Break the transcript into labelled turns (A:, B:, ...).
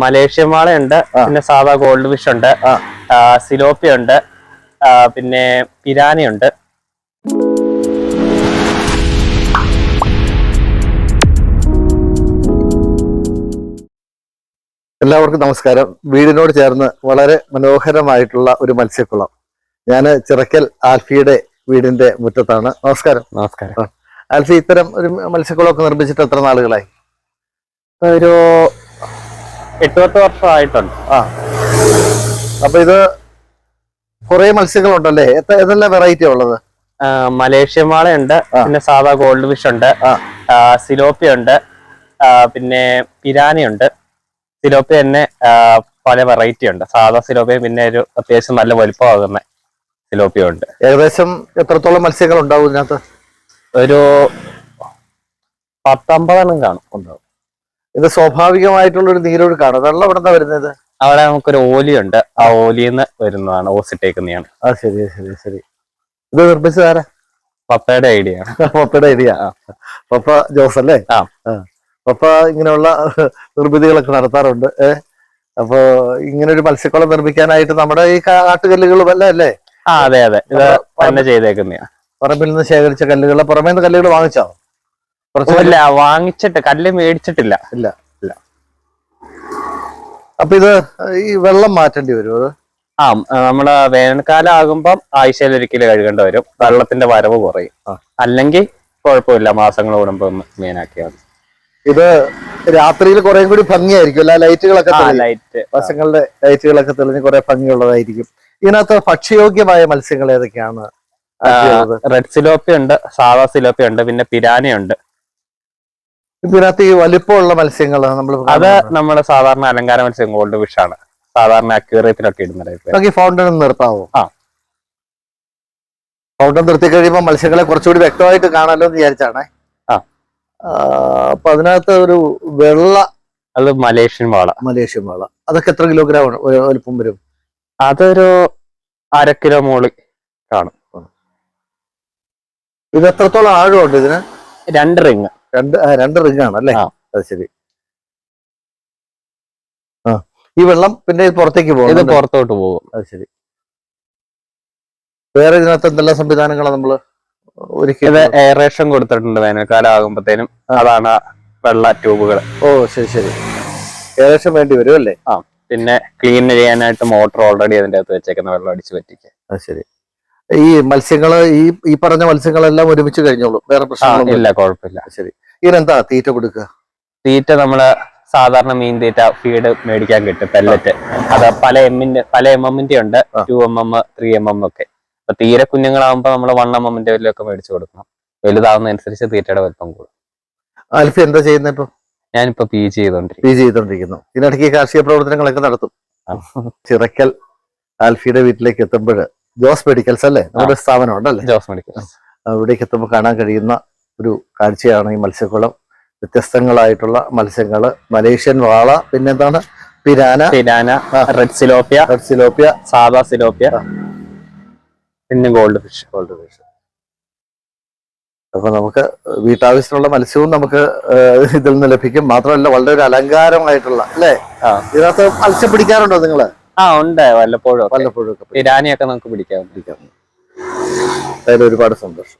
A: Malaysian വാളയുണ്ട് പിന്നെ സാധാ gold fish ഉണ്ട് സിലോപ്പി ഉണ്ട് പിന്നെ പിന്നെ പിരാനയുണ്ട്
B: എല്ലാവർക്കും നമസ്കാരം. വീടിനോട് ചേർന്ന് വളരെ മനോഹരമായിട്ടുള്ള ഒരു മത്സ്യക്കുളം. ഞാൻ ചിറക്കൽ ആൽഫിയുടെ വീടിന്റെ മുറ്റത്താണ്. നമസ്കാരം.
A: നമസ്കാരം.
B: ആൽഫി ഇത്തരം ഒരു മത്സ്യക്കുളം ഒക്കെ നിർമ്മിച്ചിട്ട് എത്ര നാളുകളായി?
A: ഒരു എട്ട് പത്ത് വർഷമായിട്ടുണ്ട്.
B: ആ. അപ്പൊ ഇത് കുറെ മത്സ്യങ്ങളുണ്ടല്ലേ? ഏതെല്ലാം വെറൈറ്റി ഉള്ളത്?
A: മലേഷ്യൻ വാളയുണ്ട് പിന്നെ സാധാ ഗോൾഡ് ഫിഷ് ഉണ്ട് സിലോപ്പി ഉണ്ട് പിന്നെ പിരാനയുണ്ട് സിലോപ്പി തന്നെ പല വെറൈറ്റി ഉണ്ട്. സാധാ സിലോപ്പി പിന്നെ ഒരു അത്യാവശ്യം നല്ല വലുപ്പമാകുന്ന സിലോപ്പിയും ഉണ്ട്.
B: ഏകദേശം എത്രത്തോളം മത്സ്യങ്ങൾ ഉണ്ടാവും ഇതിനകത്ത്?
A: ഒരു പത്തമ്പതെണ്ണം കാണും.
B: ഉണ്ടാവും. ഇത് സ്വാഭാവികമായിട്ടുള്ള ഒരു നീരൊഴുക്കാണ്. വെള്ളം എവിടെ നിന്നാ വരുന്നത്?
A: അവിടെ നമുക്കൊരു ഓലിയുണ്ട്. ആ ഓലിന്ന് വരുന്നതാണ് ഓസിട്ടേക്കുന്നതാണ്.
B: ആ ശരി ശരി ശരി. ഇത് നിർമ്മിച്ചതാരാ
A: പപ്പയുടെ ഐഡിയ
B: പപ്പയുടെ ഐഡിയ. പപ്പ ജോസ് അല്ലേ?
A: ആ.
B: പപ്പ ഇങ്ങനെയുള്ള നിർമ്മിതികളൊക്കെ നടത്താറുണ്ട്. ഏ? അപ്പോ ഇങ്ങനെ ഒരു മത്സ്യക്കുളം നിർമ്മിക്കാനായിട്ട് നമ്മുടെ ഈ കാട്ടുകല്ലുകളും വല്ല അല്ലേ?
A: ആ അതെ അതെ. ഇത് തന്നെ ചെയ്തേക്കുന്നതാണ്.
B: പറമ്പിൽ നിന്ന് ശേഖരിച്ച കല്ലുകൾ പുറമേ നിന്ന് കല്ലുകൾ വാങ്ങിച്ചോ? കുറച്ച്
A: ഇല്ല വാങ്ങിച്ചിട്ട് കല്ല് മേടിച്ചിട്ടില്ല. ഇല്ല ഇല്ല.
B: അപ്പൊ ഇത് ഈ വെള്ളം മാറ്റേണ്ടി വരും അത്?
A: ആ നമ്മുടെ വേനൽക്കാലം ആകുമ്പം ആഴ്ചയിൽ ഒരിക്കലും കഴുകേണ്ടി വരും. വെള്ളത്തിന്റെ വരവ് കുറയും. അല്ലെങ്കിൽ കുഴപ്പമില്ല മാസങ്ങൾ കൂടുമ്പോ ഒന്ന് മീനാക്കിയാൽ മതി.
B: ഇത് രാത്രിയിൽ കുറെ കൂടി ഭംഗിയായിരിക്കും അല്ല? ലൈറ്റുകളൊക്കെ
A: ലൈറ്റ്.
B: വശങ്ങളുടെ ലൈറ്റുകളൊക്കെ തെളിഞ്ഞ് കുറെ ഭംഗിയുള്ളതായിരിക്കും. ഇതിനകത്ത് ഭക്ഷ്യയോഗ്യമായ മത്സ്യങ്ങൾ ഏതൊക്കെയാണ്
A: റെഡ് സിലോപ്പി ഉണ്ട് സാധാ സിലോപ്പി ഉണ്ട് പിന്നെ പിരാനയുണ്ട്.
B: ഇതിനകത്ത് ഈ വലിപ്പമുള്ള മത്സ്യങ്ങൾ നമ്മൾ
A: അത് നമ്മുടെ സാധാരണ അലങ്കാര മത്സ്യം ഗോൾഡ് ഫിഷ് ആണ്. സാധാരണ അക്യൂറിയത്തിലൊക്കെ ഇടുന്ന ടൈപ്പ്
B: ഫൗണ്ടൻ നിർത്താവോ?
A: ആ.
B: ഫൗണ്ടൻ നിർത്തി കഴിയുമ്പോൾ മത്സ്യങ്ങളെ കുറച്ചുകൂടി വ്യക്തമായിട്ട് കാണാമല്ലോ എന്ന് വിചാരിച്ചാണേ.
A: ആ.
B: അപ്പൊ അതിനകത്ത് ഒരു വെള്ള
A: അത് മലേഷ്യൻ വാള.
B: മലേഷ്യൻ വാള. അതൊക്കെ എത്ര കിലോഗ്രാം വലിപ്പം വരും?
A: അതൊരു അര കിലോ മോളി കാണും.
B: ഇത് എത്രത്തോളം ആഴമുണ്ട് ഇതിന്?
A: രണ്ട് റിങ്
B: രണ്ട് രണ്ട് റിംഗ് ആണ് അല്ലേ അത് ശരി. ആ. ഈ വെള്ളം പിന്നെ പുറത്തേക്ക് പോകും ഇത്
A: പുറത്തോട്ട് പോകും.
B: അത് ശരി. വേറെ ഇതിനകത്ത് എന്തെല്ലാം സംവിധാനങ്ങളാണ് നമ്മൾ
A: ഒരിക്കലും എയറേഷൻ കൊടുത്തിട്ടുണ്ട് വേനൽക്കാലം ആകുമ്പോഴത്തേനും അതാണ് വെള്ള ട്യൂബുകൾ
B: ഓ ശരി ശരി. ഏകദേശം വേണ്ടി വരും അല്ലേ? ആ.
A: പിന്നെ ക്ലീൻ ചെയ്യാനായിട്ട് മോട്ടർ ഓൾറെഡി അതിന്റെ അകത്ത് വെച്ചേക്കുന്ന വെള്ളം അടിച്ച് പറ്റിക്കുക
B: അത് ശരി. ഈ മത്സ്യങ്ങൾ ഈ ഈ പറഞ്ഞ മത്സ്യങ്ങളെല്ലാം ഒരുമിച്ച് കഴിഞ്ഞോളൂ. വേറെ പ്രശ്നമില്ല
A: ഇല്ല. കുഴപ്പമില്ല.
B: ശരി. ഇതിനെന്താ തീറ്റ കൊടുക്കുക.
A: തീറ്റ നമ്മൾ സാധാരണ മീൻ തീറ്റ ഫീഡ് മേടിക്കാൻ കിട്ടും പെല്ലറ്റ് അത് പല എമ്മിന്റെ പല എം എമ്മിന്റെ ഉണ്ട്. Two M M three M M ഒക്കെ. അപ്പൊ തീരെ കുഞ്ഞുങ്ങളാകുമ്പോ നമ്മൾ വൺ എം എമ്മിന്റെ വലിയൊക്കെ മേടിച്ചു കൊടുക്കണം. വലുതാവുന്നതനുസരിച്ച് തീറ്റയുടെ വലിപ്പം കൂടും.
B: ആൽഫി എന്താ ചെയ്യുന്നത് ഇപ്പൊ?
A: ഞാനിപ്പോ പി ജി ചെയ്തോണ്ടിരിക്കും
B: പി ജി ചെയ്തോണ്ടിരിക്കുന്നു. ഇതിനിടയ്ക്ക് കാർഷിക പ്രവർത്തനങ്ങളൊക്കെ നടത്തും. ചിറക്കൽ ആൽഫിയുടെ വീട്ടിലേക്ക് എത്തുമ്പോൾ ജോസ് മെഡിക്കൽസ് അല്ലേ? നമ്മുടെ സ്ഥാപനം ഉണ്ടല്ലേ
A: ജോസ് മെഡിക്കൽ
B: അവിടേക്ക് എത്തുമ്പോൾ കാണാൻ കഴിയുന്ന ഒരു കാഴ്ചയാണ് ഈ മത്സ്യക്കുളം. വ്യത്യസ്തങ്ങളായിട്ടുള്ള മത്സ്യങ്ങൾ. മലേഷ്യൻ വാള പിന്നെന്താണ്? പിരാന.
A: പിരാന റെഡ് സിലോപ്പിയ.
B: റെഡ് സിലോപ്പിയ.
A: സാദാ സിലോപ്പിയ. പിന്നെ ഗോൾഡ് ഫിഷ്.
B: Gold fish. അപ്പൊ നമുക്ക് വീട്ടാവശ്യത്തിനുള്ള മത്സ്യവും നമുക്ക് ഇതിൽ നിന്ന് ലഭിക്കും. മാത്രമല്ല വളരെ ഒരു അലങ്കാരമായിട്ടുള്ള അല്ലേ. ഇതിനകത്ത് മത്സ്യം പിടിക്കാറുണ്ടോ നിങ്ങൾ?
A: ആ ഉണ്ട് വല്ലപ്പോഴും
B: വല്ലപ്പോഴും ഒക്കെ
A: പിരാനിയൊക്കെ നമുക്ക് പിടിക്കാം
B: പിടിക്കാം. അതിൽ ഒരുപാട് സന്തോഷം.